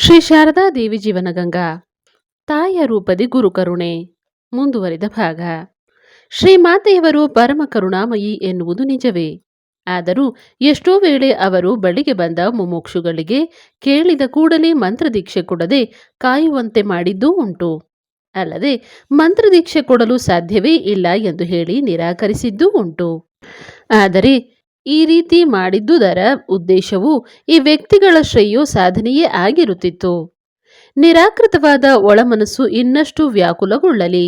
ಶ್ರೀ ಶಾರದಾ ದೇವಿ ಜೀವನಗಂಗಾ ತಾಯಿಯ ರೂಪದಿ ಗುರುಕರುಣೆ ಮುಂದುವರಿದ ಭಾಗ. ಶ್ರೀಮಾತೆಯವರು ಪರಮ ಕರುಣಾಮಯಿ ಎನ್ನುವುದು ನಿಜವೇ. ಆದರೂ ಎಷ್ಟೋ ವೇಳೆ ಅವರು ಬಳಿಗೆ ಬಂದ ಮುಮುಕ್ಷುಗಳಿಗೆ ಕೇಳಿದ ಕೂಡಲೇ ಮಂತ್ರದೀಕ್ಷೆ ಕೊಡದೆ ಕಾಯುವಂತೆ ಮಾಡಿದ್ದೂ ಉಂಟು. ಅಲ್ಲದೆ ಮಂತ್ರದೀಕ್ಷೆ ಕೊಡಲು ಸಾಧ್ಯವೇ ಇಲ್ಲ ಎಂದು ಹೇಳಿ ನಿರಾಕರಿಸಿದ್ದೂ ಉಂಟು. ಆದರೆ ಈ ರೀತಿ ಮಾಡಿದ್ದುದರ ಉದ್ದೇಶವು ಈ ವ್ಯಕ್ತಿಗಳ ಶ್ರೇಯೋ ಸಾಧನೆಯೇ ಆಗಿರುತ್ತಿತ್ತು. ನಿರಾಕೃತವಾದ ಒಳಮನಸ್ಸು ಇನ್ನಷ್ಟು ವ್ಯಾಕುಲಗೊಳ್ಳಲಿ.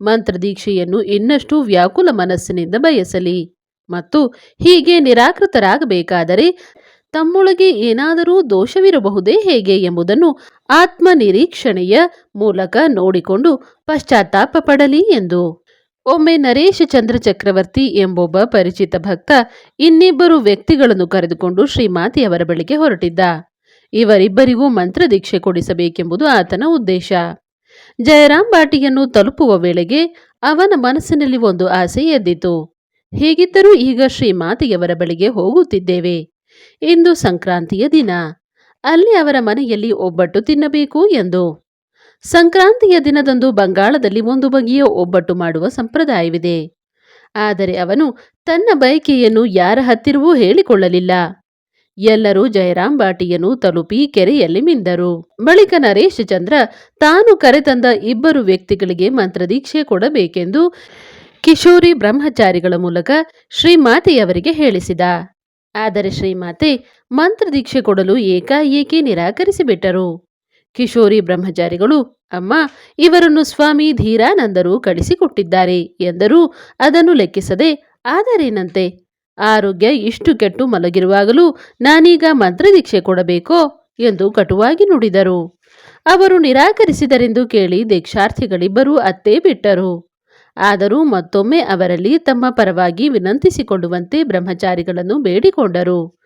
ಮಂತ್ರದೀಕ್ಷೆಯನ್ನು ಇನ್ನಷ್ಟು ವ್ಯಾಕುಲ ಮನಸ್ಸಿನಿಂದ ಬಯಸಲಿ. ಮತ್ತು ಹೀಗೆ ನಿರಾಕೃತರಾಗಬೇಕಾದರೆ ತಮ್ಮೊಳಗೆ ಏನಾದರೂ ದೋಷವಿರಬಹುದೇ ಹೇಗೆ ಎಂಬುದನ್ನು ಆತ್ಮ ನಿರೀಕ್ಷಣೆಯ ಮೂಲಕ ನೋಡಿಕೊಂಡು ಪಶ್ಚಾತ್ತಾಪ ಪಡಲಿ ಎಂದು. ಒಮ್ಮೆ ನರೇಶ ಚಂದ್ರ ಚಕ್ರವರ್ತಿ ಎಂಬೊಬ್ಬ ಪರಿಚಿತ ಭಕ್ತ ಇನ್ನಿಬ್ಬರು ವ್ಯಕ್ತಿಗಳನ್ನು ಕರೆದುಕೊಂಡು ಶ್ರೀಮಾತೆಯವರ ಬಳಿಗೆ ಹೊರಟಿದ್ದ. ಇವರಿಬ್ಬರಿಗೂ ಮಂತ್ರದೀಕ್ಷೆ ಕೊಡಿಸಬೇಕೆಂಬುದು ಆತನ ಉದ್ದೇಶ. ಜಯರಾಮ್ ಬಾಟಿಯನ್ನು ತಲುಪುವ ವೇಳೆಗೆ ಅವನ ಮನಸ್ಸಿನಲ್ಲಿ ಒಂದು ಆಸೆ ಎದ್ದಿತು. ಹೀಗಿದ್ದರೂ ಈಗ ಶ್ರೀಮಾತೆಯವರ ಬಳಿಗೆ ಹೋಗುತ್ತಿದ್ದೇವೆ. ಇಂದು ಸಂಕ್ರಾಂತಿಯ ದಿನ. ಅಲ್ಲಿ ಅವರ ಮನೆಯಲ್ಲಿ ಒಬ್ಬಟ್ಟು ತಿನ್ನಬೇಕು ಎಂದು ಸಂಕ್ರಾಂತಿಯ ದಿನದಂದು ಬಂಗಾಳದಲ್ಲಿ ಒಂದು ಬಗೆಯ ಒಬ್ಬಟ್ಟು ಮಾಡುವ ಸಂಪ್ರದಾಯವಿದೆ. ಆದರೆ ಅವನು ತನ್ನ ಬಯಕೆಯನ್ನು ಯಾರ ಹತ್ತಿರವೂ ಹೇಳಿಕೊಳ್ಳಲಿಲ್ಲ. ಎಲ್ಲರೂ ಜಯರಾಮ್ ಬಾಟಿಯನ್ನು ತಲುಪಿ ಕೆರೆಯಲ್ಲಿ ಮಿಂದರು. ಬಳಿಕ ನರೇಶ್ ಚಂದ್ರ ತಾನು ಕರೆತಂದ ಇಬ್ಬರು ವ್ಯಕ್ತಿಗಳಿಗೆ ಮಂತ್ರದೀಕ್ಷೆ ಕೊಡಬೇಕೆಂದು ಕಿಶೋರಿ ಬ್ರಹ್ಮಚಾರಿಗಳ ಮೂಲಕ ಶ್ರೀಮಾತೆಯವರಿಗೆ ಹೇಳಿಸಿದ. ಆದರೆ ಶ್ರೀಮಾತೆ ಮಂತ್ರದೀಕ್ಷೆ ಕೊಡಲು ಏಕಾಏಕಿ ನಿರಾಕರಿಸಿಬಿಟ್ಟರು. ಕಿಶೋರಿ ಬ್ರಹ್ಮಚಾರಿಗಳು, ಅಮ್ಮ, ಇವರನ್ನು ಸ್ವಾಮಿ ಧೀರಾನಂದರು ಕಳಿಸಿಕೊಟ್ಟಿದ್ದಾರೆ ಎಂದರೂ ಅದನ್ನು ಲೆಕ್ಕಿಸದೆ, ಆದರೇನಂತೆ? ಆರೋಗ್ಯ ಇಷ್ಟು ಕೆಟ್ಟು ಮಲಗಿರುವಾಗಲೂ ನಾನೀಗ ಮಂತ್ರದೀಕ್ಷೆ ಕೊಡಬೇಕೋ? ಎಂದು ಕಟುವಾಗಿ ನುಡಿದರು. ಅವರು ನಿರಾಕರಿಸಿದರೆಂದು ಕೇಳಿ ದೀಕ್ಷಾರ್ಥಿಗಳಿಬ್ಬರೂ ಅತ್ತೇ ಬಿಟ್ಟರು. ಆದರೂ ಮತ್ತೊಮ್ಮೆ ಅವರಲ್ಲಿ ತಮ್ಮ ಪರವಾಗಿ ವಿನಂತಿಸಿಕೊಳ್ಳುವಂತೆ ಬ್ರಹ್ಮಚಾರಿಗಳನ್ನು ಬೇಡಿಕೊಂಡರು.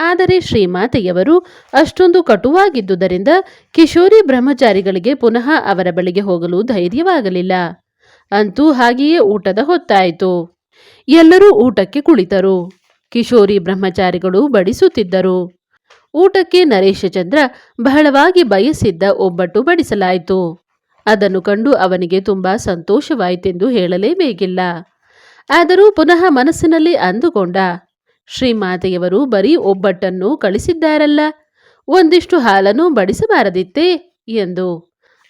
ಆದರೆ ಶ್ರೀಮಾತೆಯವರು ಅಷ್ಟೊಂದು ಕಟುವಾಗಿದ್ದುದರಿಂದ ಕಿಶೋರಿ ಬ್ರಹ್ಮಚಾರಿಗಳಿಗೆ ಪುನಃ ಅವರ ಬಳಿಗೆ ಹೋಗಲು ಧೈರ್ಯವಾಗಲಿಲ್ಲ. ಅಂತೂ ಹಾಗೆಯೇ ಊಟದ ಹೊತ್ತಾಯಿತು. ಎಲ್ಲರೂ ಊಟಕ್ಕೆ ಕುಳಿತರು. ಕಿಶೋರಿ ಬ್ರಹ್ಮಚಾರಿಗಳು ಬಡಿಸುತ್ತಿದ್ದರು. ಊಟಕ್ಕೆ ನರೇಶಚಂದ್ರ ಬಹಳವಾಗಿ ಬಯಸಿದ್ದ ಒಬ್ಬಟ್ಟು ಬಡಿಸಲಾಯಿತು. ಅದನ್ನು ಕಂಡು ಅವನಿಗೆ ತುಂಬಾ ಸಂತೋಷವಾಯಿತೆಂದು ಹೇಳಲೇಬೇಕಿಲ್ಲ ಆದರೂ ಪುನಃ ಮನಸ್ಸಿನಲ್ಲಿ ಅಂದುಕೊಂಡ ಶ್ರೀಮಾತೆಯವರು ಬರೀ ಒಬ್ಬಟ್ಟನ್ನು ಕಳಿಸಿದ್ದಾರಲ್ಲ, ಒಂದಿಷ್ಟು ಹಾಲನ್ನು ಬಡಿಸಬಾರದಿತ್ತೇ ಎಂದು.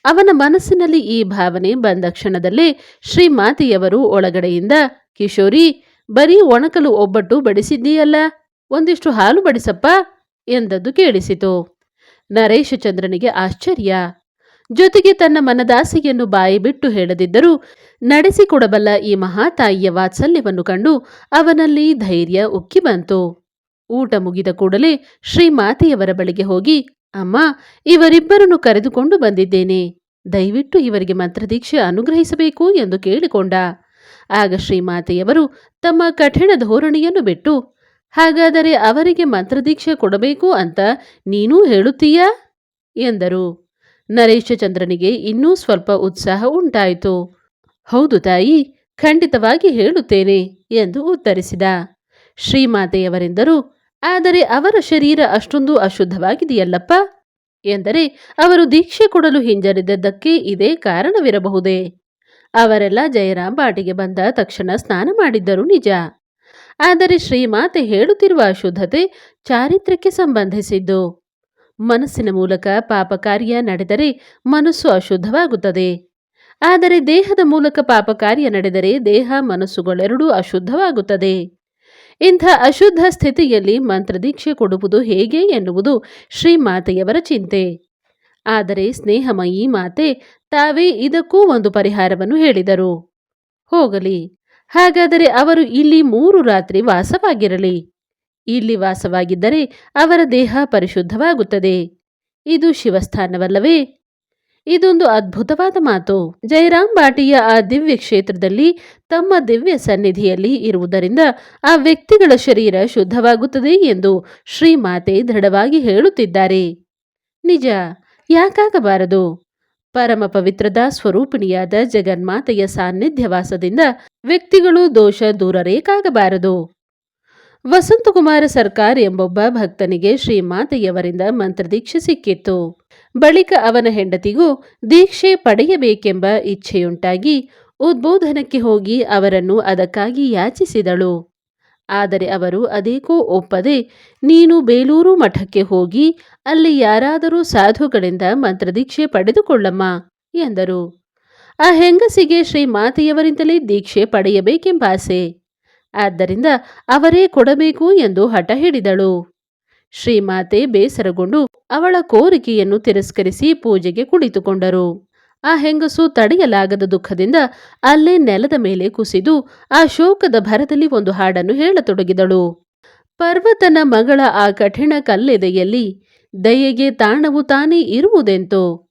ಅವನ ಮನಸ್ಸಿನಲ್ಲಿ ಈ ಭಾವನೆ ಬಂದ ಕ್ಷಣದಲ್ಲೇ ಶ್ರೀಮಾತೆಯವರು ಒಳಗಡೆಯಿಂದ, ಕಿಶೋರಿ, ಬರೀ ಒಣಕಲು ಒಬ್ಬಟ್ಟು ಬಡಿಸಿದ್ದೀಯಲ್ಲ, ಒಂದಿಷ್ಟು ಹಾಲು ಬಡಿಸಪ್ಪ ಎಂದದ್ದು ಕೇಳಿಸಿತು. ನರೇಶ ಚಂದ್ರನಿಗೆ ಆಶ್ಚರ್ಯ. ಜೊತೆಗೆ ತನ್ನ ಮನದಾಸೆಯನ್ನು ಬಾಯಿ ಬಿಟ್ಟು ಹೇಳದಿದ್ದರೂ ನಡೆಸಿಕೊಡಬಲ್ಲ ಈ ಮಹಾತಾಯಿಯ ವಾತ್ಸಲ್ಯವನ್ನು ಕಂಡು ಅವನಲ್ಲಿ ಧೈರ್ಯ ಉಕ್ಕಿ ಬಂತು. ಊಟ ಮುಗಿದ ಕೂಡಲೇ ಶ್ರೀಮಾತೆಯವರ ಬಳಿಗೆ ಹೋಗಿ, ಅಮ್ಮ, ಇವರಿಬ್ಬರನ್ನು ಕರೆದುಕೊಂಡು ಬಂದಿದ್ದೇನೆ. ದಯವಿಟ್ಟು ಇವರಿಗೆ ಮಂತ್ರದೀಕ್ಷೆ ಅನುಗ್ರಹಿಸಬೇಕು ಎಂದು ಕೇಳಿಕೊಂಡ. ಆಗ ಶ್ರೀಮಾತೆಯವರು ತಮ್ಮ ಕಠಿಣ ಧೋರಣೆಯನ್ನು ಬಿಟ್ಟು, ಹಾಗಾದರೆ ಅವರಿಗೆ ಮಂತ್ರದೀಕ್ಷೆ ಕೊಡಬೇಕು ಅಂತ ನೀನೂ ಹೇಳುತ್ತೀಯಾ? ಎಂದರು. ನರೇಶಚಂದ್ರನಿಗೆ ಇನ್ನೂ ಸ್ವಲ್ಪ ಉತ್ಸಾಹ ಉಂಟಾಯಿತು. ಹೌದು ತಾಯಿ, ಖಂಡಿತವಾಗಿ ಹೇಳುತ್ತೇನೆ, ಎಂದು ಉತ್ತರಿಸಿದ. ಶ್ರೀಮಾತೆಯವರೆಂದರು, ಆದರೆ ಅವರ ಶರೀರ ಅಷ್ಟೊಂದು ಅಶುದ್ಧವಾಗಿದೆಯಲ್ಲಪ್ಪ? ಎಂದರೆ, ಅವರು ದೀಕ್ಷೆ ಕೊಡಲು ಹಿಂಜರಿದದ್ದಕ್ಕೆ ಇದೇ ಕಾರಣವಿರಬಹುದೇ? ಅವರೆಲ್ಲ ಜಯರಾಮ್ ಬಾಟಿಗೆ ಬಂದ ತಕ್ಷಣ ಸ್ನಾನ ಮಾಡಿದ್ದರು ನಿಜ. ಆದರೆ ಶ್ರೀಮಾತೆ ಹೇಳುತ್ತಿರುವ ಅಶುದ್ಧತೆ ಚಾರಿತ್ರ್ಯಕ್ಕೆ ಸಂಬಂಧಿಸಿದ್ದು. ಮನಸ್ಸಿನ ಮೂಲಕ ಪಾಪ ಕಾರ್ಯ ನಡೆದರೆ ಮನಸ್ಸು ಅಶುದ್ಧವಾಗುತ್ತದೆ. ಆದರೆ ದೇಹದ ಮೂಲಕ ಪಾಪ ಕಾರ್ಯ ನಡೆದರೆ ದೇಹ, ಮನಸ್ಸುಗಳೆರಡೂ ಅಶುದ್ಧವಾಗುತ್ತದೆ. ಇಂಥ ಅಶುದ್ಧ ಸ್ಥಿತಿಯಲ್ಲಿ ಮಂತ್ರದೀಕ್ಷೆ ಕೊಡುವುದು ಹೇಗೆ ಎನ್ನುವುದು ಶ್ರೀಮಾತೆಯವರ ಚಿಂತೆ. ಆದರೆ ಸ್ನೇಹಮಯಿ ಮಾತೆ ತಾವೇ ಇದಕ್ಕೂ ಒಂದು ಪರಿಹಾರವನ್ನು ಹೇಳಿದರು. ಹೋಗಲಿ, ಹಾಗಾದರೆ ಅವರು ಇಲ್ಲಿ ಮೂರು ರಾತ್ರಿ ವಾಸವಾಗಿರಲಿ. ಇಲ್ಲಿ ವಾಸವಾಗಿದ್ದರೆ ಅವರ ದೇಹ ಪರಿಶುದ್ಧವಾಗುತ್ತದೆ. ಇದು ಶಿವಸ್ಥಾನವಲ್ಲವೇ? ಇದೊಂದು ಅದ್ಭುತವಾದ ಮಾತು. ಜಯರಾಮ್ ಬಾಟಿಯ ಆ ದಿವ್ಯ ಕ್ಷೇತ್ರದಲ್ಲಿ ತಮ್ಮ ದಿವ್ಯ ಸನ್ನಿಧಿಯಲ್ಲಿ ಇರುವುದರಿಂದ ಆ ವ್ಯಕ್ತಿಗಳ ಶರೀರ ಶುದ್ಧವಾಗುತ್ತದೆ ಎಂದು ಶ್ರೀಮಾತೆ ದೃಢವಾಗಿ ಹೇಳುತ್ತಿದ್ದಾರೆ. ನಿಜ, ಯಾಕಾಗಬಾರದು? ಪರಮ ಪವಿತ್ರದ ಸ್ವರೂಪಿಣಿಯಾದ ಜಗನ್ಮಾತೆಯ ಸಾನ್ನಿಧ್ಯವಾಸದಿಂದ ವ್ಯಕ್ತಿಗಳು ದೋಷ ದೂರರೇಕಾಗಬಾರದು. ವಸಂತಕುಮಾರ ಸರ್ಕಾರ್ ಎಂಬೊಬ್ಬ ಭಕ್ತನಿಗೆ ಶ್ರೀಮಾತೆಯವರಿಂದ ಮಂತ್ರದೀಕ್ಷೆ ಸಿಕ್ಕಿತ್ತು ಬಳಿಕ ಅವನ ಹೆಂಡತಿಗೂ ದೀಕ್ಷೆ ಪಡೆಯಬೇಕೆಂಬ ಇಚ್ಛೆಯುಂಟಾಗಿ ಉದ್ಬೋಧನಕ್ಕೆ ಹೋಗಿ ಅವರನ್ನು ಅದಕ್ಕಾಗಿ ಯಾಚಿಸಿದಳು. ಆದರೆ ಅವರು ಅದೇಕೋ ಒಪ್ಪದೆ ನೀನು ಬೇಲೂರು ಮಠಕ್ಕೆ ಹೋಗಿ ಅಲ್ಲಿ ಯಾರಾದರೂ ಸಾಧುಗಳಿಂದ ಮಂತ್ರದೀಕ್ಷೆ ಪಡೆದುಕೊಳ್ಳಮ್ಮ ಎಂದರು. ಆ ಹೆಂಗಸಿಗೆ ಶ್ರೀ ಮಾತೆಯವರಿಂದಲೇ ದೀಕ್ಷೆ ಪಡೆಯಬೇಕೆಂಬ ಆಸೆ. ಆದ್ದರಿಂದ ಅವರೇ ಕೊಡಬೇಕು ಎಂದು ಹಠ ಹಿಡಿದಳು. ಶ್ರೀಮಾತೆ ಬೇಸರಗೊಂಡು ಅವಳ ಕೋರಿಕೆಯನ್ನು ತಿರಸ್ಕರಿಸಿ ಪೂಜೆಗೆ ಕುಳಿತುಕೊಂಡರು. ಆ ಹೆಂಗಸು ತಡೆಯಲಾಗದ ದುಃಖದಿಂದ ಅಲ್ಲೇ ನೆಲದ ಮೇಲೆ ಕುಸಿದು ಆ ಶೋಕದ ಭರದಲ್ಲಿ ಒಂದು ಹಾಡನ್ನು ಹೇಳತೊಡಗಿದಳು. ಪರ್ವತನ ಮಗಳ ಆ ಕಠಿಣ ಕಲ್ಲೆದೆಯಲ್ಲಿ ದಯೆಗೆ ತಾಣವು ತಾನೇ ಇರುವುದೆಂತೋ?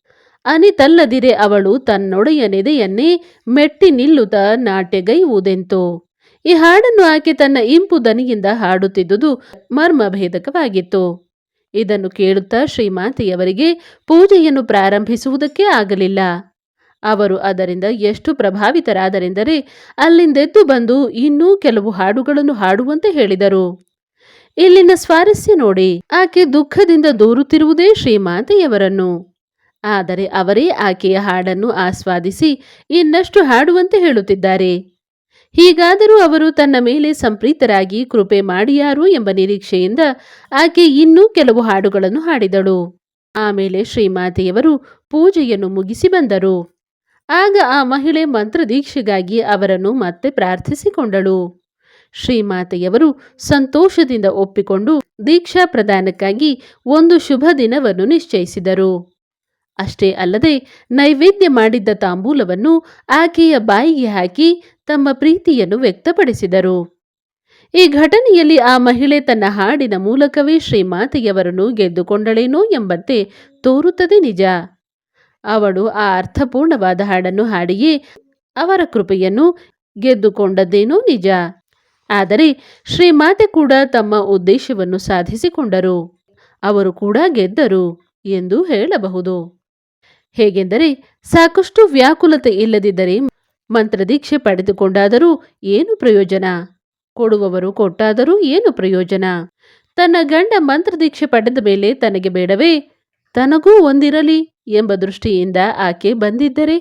ಅನಿತಲ್ಲದಿರೆ ಅವಳು ತನ್ನೊಡೆಯ ನೆದೆಯನ್ನೇ ಮೆಟ್ಟಿ ನಿಲ್ಲುತ್ತ ನಾಟ್ಯಗೈಯುವುದೆಂತೋ? ಈ ಹಾಡನ್ನು ಆಕೆ ತನ್ನ ಇಂಪು ದನಿಯಿಂದ ಹಾಡುತ್ತಿದ್ದುದು ಮರ್ಮಭೇದಕವಾಗಿತ್ತು. ಇದನ್ನು ಕೇಳುತ್ತಾ ಶ್ರೀಮಾತೆಯವರಿಗೆ ಪೂಜೆಯನ್ನು ಪ್ರಾರಂಭಿಸುವುದಕ್ಕೆ ಆಗಲಿಲ್ಲ. ಅವರು ಅದರಿಂದ ಎಷ್ಟು ಪ್ರಭಾವಿತರಾದರೆಂದರೆ ಅಲ್ಲಿಂದೆದ್ದು ಬಂದು ಇನ್ನೂ ಕೆಲವು ಹಾಡುಗಳನ್ನು ಹಾಡುವಂತೆ ಹೇಳಿದರು. ಇಲ್ಲಿನ ಸ್ವಾರಸ್ಯ ನೋಡಿ, ಆಕೆ ದುಃಖದಿಂದ ದೂರುತ್ತಿರುವುದೇ ಶ್ರೀಮಾತೆಯವರನ್ನು. ಆದರೆ ಅವರೇ ಆಕೆಯ ಹಾಡನ್ನು ಆಸ್ವಾದಿಸಿ ಇನ್ನಷ್ಟು ಹಾಡುವಂತೆ ಹೇಳುತ್ತಿದ್ದಾರೆ. ಹೀಗಾದರೂ ಅವರು ತನ್ನ ಮೇಲೆ ಸಂಪ್ರೀತರಾಗಿ ಕೃಪೆ ಮಾಡಿಯಾರು ಎಂಬ ನಿರೀಕ್ಷೆಯಿಂದ ಆಕೆ ಇನ್ನೂ ಕೆಲವು ಹಾಡುಗಳನ್ನು ಹಾಡಿದಳು. ಆಮೇಲೆ ಶ್ರೀಮಾತೆಯವರು ಪೂಜೆಯನ್ನು ಮುಗಿಸಿ ಬಂದರು. ಆಗ ಆ ಮಹಿಳೆ ಮಂತ್ರದೀಕ್ಷೆಗಾಗಿ ಅವರನ್ನು ಮತ್ತೆ ಪ್ರಾರ್ಥಿಸಿಕೊಂಡಳು. ಶ್ರೀಮಾತೆಯವರು ಸಂತೋಷದಿಂದ ಒಪ್ಪಿಕೊಂಡು ದೀಕ್ಷಾ ಪ್ರದಾನಕ್ಕಾಗಿ ಒಂದು ಶುಭ ದಿನವನ್ನು ನಿಶ್ಚಯಿಸಿದರು. ಅಷ್ಟೇ ಅಲ್ಲದೆ ನೈವೇದ್ಯ ಮಾಡಿದ್ದ ತಾಂಬೂಲವನ್ನು ಆಕೆಯ ಬಾಯಿಗೆ ಹಾಕಿ ತಮ್ಮ ಪ್ರೀತಿಯನ್ನು ವ್ಯಕ್ತಪಡಿಸಿದರು. ಈ ಘಟನೆಯಲ್ಲಿ ಆ ಮಹಿಳೆ ತನ್ನ ಹಾಡಿನ ಮೂಲಕವೇ ಶ್ರೀಮಾತೆಯವರನ್ನು ಗೆದ್ದುಕೊಂಡಳೇನೋ ಎಂಬಂತೆ ತೋರುತ್ತದೆ ನಿಜ. ಅವಳು ಆ ಅರ್ಥಪೂರ್ಣವಾದ ಹಾಡನ್ನು ಹಾಡಿಯೇ ಅವರ ಕೃಪೆಯನ್ನು ಗೆದ್ದುಕೊಂಡದ್ದೇನೋ ನಿಜ. ಆದರೆ ಶ್ರೀಮಾತೆ ಕೂಡ ತಮ್ಮ ಉದ್ದೇಶವನ್ನು ಸಾಧಿಸಿಕೊಂಡರು. ಅವರು ಕೂಡ ಗೆದ್ದರು ಎಂದು ಹೇಳಬಹುದು. ಹೇಗೆಂದರೆ ಸಾಕಷ್ಟು ವ್ಯಾಕುಲತೆ ಇಲ್ಲದಿದ್ದರೆ ಮಂತ್ರದೀಕ್ಷೆ ಪಡೆದುಕೊಂಡಾದರೂ ಏನು ಪ್ರಯೋಜನ? ಕೊಡುವವರು ಕೊಟ್ಟಾದರೂ ಏನು ಪ್ರಯೋಜನ? ತನ್ನ ಗಂಡ ಮಂತ್ರದೀಕ್ಷೆ ಪಡೆದ ಮೇಲೆ ತನಗೆ ಬೇಡವೇ? ತನಗೂ ಒಂದಿರಲಿ ಎಂಬ ದೃಷ್ಟಿಯಿಂದ ಆಕೆ ಬಂದಿದ್ದರೆ?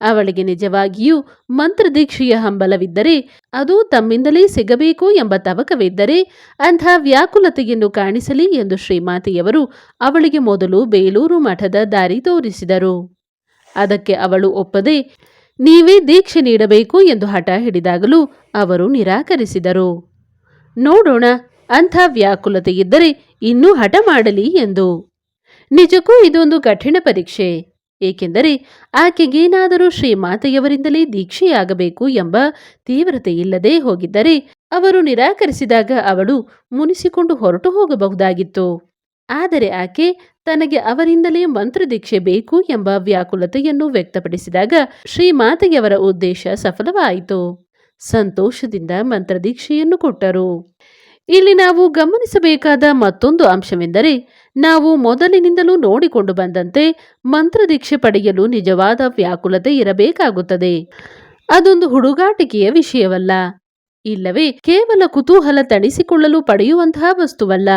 ಅವಳಿಗೆ ನಿಜವಾಗಿಯೂ ಮಂತ್ರದೀಕ್ಷೆಯ ಹಂಬಲವಿದ್ದರೆ ಅದು ತಮ್ಮಿಂದಲೇ ಸಿಗಬೇಕು ಎಂಬ ತವಕವಿದ್ದರೆ ಅಂಥ ವ್ಯಾಕುಲತೆಯನ್ನು ಕಾಣಿಸಲಿ ಎಂದು ಶ್ರೀಮಾತೆಯವರು ಅವಳಿಗೆ ಮೊದಲು ಬೇಲೂರು ಮಠದ ದಾರಿ ತೋರಿಸಿದರು. ಅದಕ್ಕೆ ಅವಳು ಒಪ್ಪದೆ ನೀವೇ ದೀಕ್ಷೆ ನೀಡಬೇಕು ಎಂದು ಹಠ ಹಿಡಿದಾಗಲೂ ಅವರು ನಿರಾಕರಿಸಿದರು. ನೋಡೋಣ, ಅಂಥ ವ್ಯಾಕುಲತೆಯಿದ್ದರೆ ಇನ್ನೂ ಹಠ ಮಾಡಲಿ ಎಂದು. ನಿಜಕ್ಕೂ ಇದೊಂದು ಕಠಿಣ ಪರೀಕ್ಷೆ. ಏಕೆಂದರೆ ಆಕೆಗೇನಾದರೂ ಶ್ರೀಮಾತೆಯವರಿಂದಲೇ ದೀಕ್ಷೆಯಾಗಬೇಕು ಎಂಬ ತೀವ್ರತೆ ಇಲ್ಲದೆ ಹೋಗಿದ್ದರೆ ಅವರು ನಿರಾಕರಿಸಿದಾಗ ಅವಳು ಮುನಿಸಿಕೊಂಡು ಹೊರಟು ಹೋಗಬಹುದಾಗಿತ್ತು. ಆದರೆ ಆಕೆ ತನಗೆ ಅವರಿಂದಲೇ ಮಂತ್ರದೀಕ್ಷೆ ಬೇಕು ಎಂಬ ವ್ಯಾಕುಲತೆಯನ್ನು ವ್ಯಕ್ತಪಡಿಸಿದಾಗ ಶ್ರೀಮಾತೆಯವರ ಉದ್ದೇಶ ಸಫಲವಾಯಿತು. ಸಂತೋಷದಿಂದ ಮಂತ್ರದೀಕ್ಷೆಯನ್ನು ಕೊಟ್ಟರು. ಇಲ್ಲಿ ನಾವು ಗಮನಿಸಬೇಕಾದ ಮತ್ತೊಂದು ಅಂಶವೆಂದರೆ, ನಾವು ಮೊದಲಿನಿಂದಲೂ ನೋಡಿಕೊಂಡು ಬಂದಂತೆ ಮಂತ್ರದೀಕ್ಷೆ ಪಡೆಯಲು ನಿಜವಾದ ವ್ಯಾಕುಲತೆ ಇರಬೇಕಾಗುತ್ತದೆ. ಅದೊಂದು ಹುಡುಗಾಟಿಕೆಯ ವಿಷಯವಲ್ಲ. ಇಲ್ಲವೇ ಕೇವಲ ಕುತೂಹಲ ತಣಿಸಿಕೊಳ್ಳಲು ಪಡೆಯುವಂತಹ ವಸ್ತುವಲ್ಲ.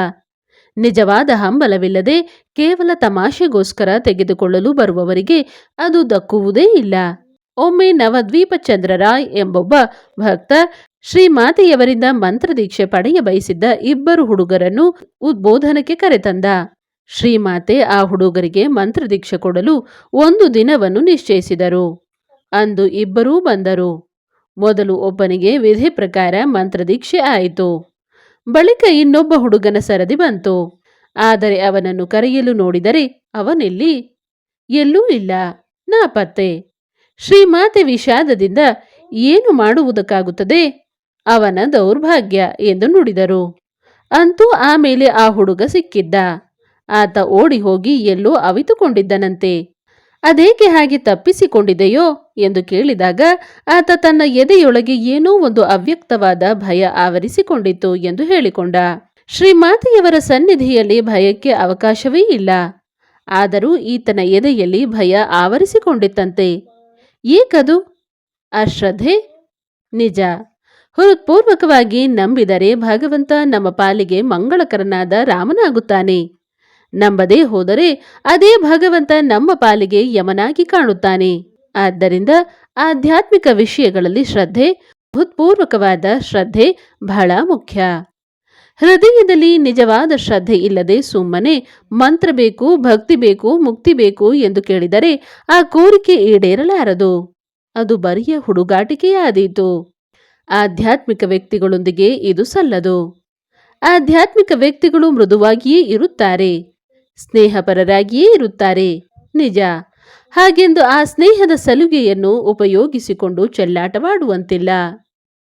ನಿಜವಾದ ಹಂಬಲವಿಲ್ಲದೆ ಕೇವಲ ತಮಾಷೆಗೋಸ್ಕರ ತೆಗೆದುಕೊಳ್ಳಲು ಬರುವವರಿಗೆ ಅದು ದಕ್ಕುವುದೇ ಇಲ್ಲ. ಒಮ್ಮೆ ನವದ್ವೀಪ ಚಂದ್ರರಾಯ್ ಎಂಬೊಬ್ಬ ಭಕ್ತ ಶ್ರೀಮಾತೆಯವರಿಂದ ಮಂತ್ರದೀಕ್ಷೆ ಪಡೆಯ ಬಯಸಿದ್ದ ಇಬ್ಬರು ಹುಡುಗರನ್ನು ಉದ್ಬೋಧನಕ್ಕೆ ಕರೆತಂದ. ಶ್ರೀಮಾತೆ ಆ ಹುಡುಗರಿಗೆ ಮಂತ್ರದೀಕ್ಷೆ ಕೊಡಲು ಒಂದು ದಿನವನ್ನು ನಿಶ್ಚಯಿಸಿದರು. ಅಂದು ಇಬ್ಬರೂ ಬಂದರು. ಮೊದಲು ಒಬ್ಬನಿಗೆ ವಿಧಿ ಪ್ರಕಾರ ಮಂತ್ರದೀಕ್ಷೆ ಆಯಿತು. ಬಳಿಕ ಇನ್ನೊಬ್ಬ ಹುಡುಗನ ಸರದಿ ಬಂತು. ಆದರೆ ಅವನನ್ನು ಕರೆಯಲು ನೋಡಿದರೆ ಅವನೆಲ್ಲಿ, ಎಲ್ಲೂ ಇಲ್ಲ ನಾಪತ್ತೆ ಶ್ರೀಮಾತೆ ವಿಷಾದದಿಂದ ಏನು ಮಾಡುವುದಕ್ಕಾಗುತ್ತದೆ? ಅವನ ದೌರ್ಭಾಗ್ಯ, ಎಂದು ನುಡಿದರು. ಅಂತೂ ಆಮೇಲೆ ಆ ಹುಡುಗ ಸಿಕ್ಕಿದ್ದ. ಆತ ಓಡಿ ಹೋಗಿ ಎಲ್ಲೋ ಅವಿತುಕೊಂಡಿದ್ದನಂತೆ. ಅದೇಕೆ ಹಾಗೆ ತಪ್ಪಿಸಿಕೊಂಡಿದೆಯೋ ಎಂದು ಕೇಳಿದಾಗ, ಆತ ತನ್ನ ಎದೆಯೊಳಗೆ ಏನೋ ಒಂದು ಅವ್ಯಕ್ತವಾದ ಭಯ ಆವರಿಸಿಕೊಂಡಿತ್ತು ಎಂದು ಹೇಳಿಕೊಂಡ. ಶ್ರೀಮಾತೆಯವರ ಸನ್ನಿಧಿಯಲ್ಲಿ ಭಯಕ್ಕೆ ಅವಕಾಶವೇ ಇಲ್ಲ. ಆದರೂ ಈತನ ಎದೆಯಲ್ಲಿ ಭಯ ಆವರಿಸಿಕೊಂಡಿತ್ತಂತೆ. ಏಕದು? ಅಶ್ರದ್ಧೆ ನಿಜ. ಹೃತ್ಪೂರ್ವಕವಾಗಿ ನಂಬಿದರೆ ಭಗವಂತ ನಮ್ಮ ಪಾಲಿಗೆ ಮಂಗಳಕರನಾದ ರಾಮನಾಗುತ್ತಾನೆ. ನಂಬದೇ ಹೋದರೆ ಅದೇ ಭಗವಂತ ನಮ್ಮ ಪಾಲಿಗೆ ಯಮನಾಗಿ ಕಾಣುತ್ತಾನೆ. ಆದ್ದರಿಂದ ಆಧ್ಯಾತ್ಮಿಕ ವಿಷಯಗಳಲ್ಲಿ ಶ್ರದ್ಧೆ ಭೂತ್ಪೂರ್ವಕವಾದ ಶ್ರದ್ಧೆ ಬಹಳ ಮುಖ್ಯ. ಹೃದಯದಲ್ಲಿ ನಿಜವಾದ ಶ್ರದ್ಧೆ ಇಲ್ಲದೆ ಸುಮ್ಮನೆ ಮಂತ್ರ ಬೇಕು, ಭಕ್ತಿ ಬೇಕು, ಮುಕ್ತಿ ಬೇಕು ಎಂದು ಕೇಳಿದರೆ ಆ ಕೋರಿಕೆ ಈಡೇರಲಾರದು. ಅದು ಬರಿಯ ಹುಡುಗಾಟಿಕೆಯಾದೀತು. ಆಧ್ಯಾತ್ಮಿಕ ವ್ಯಕ್ತಿಗಳೊಂದಿಗೆ ಇದು ಸಲ್ಲದು. ಆಧ್ಯಾತ್ಮಿಕ ವ್ಯಕ್ತಿಗಳು ಮೃದುವಾಗಿಯೇ ಇರುತ್ತಾರೆ. ಸ್ನೇಹಪರರಾಗಿಯೇ ಇರುತ್ತಾರೆ. ನಿಜ. ಹಾಗೆಂದು ಆ ಸ್ನೇಹದ ಸಲುಗೆಯನ್ನು ಉಪಯೋಗಿಸಿಕೊಂಡು ಚೆಲ್ಲಾಟವಾಡುವಂತಿಲ್ಲ.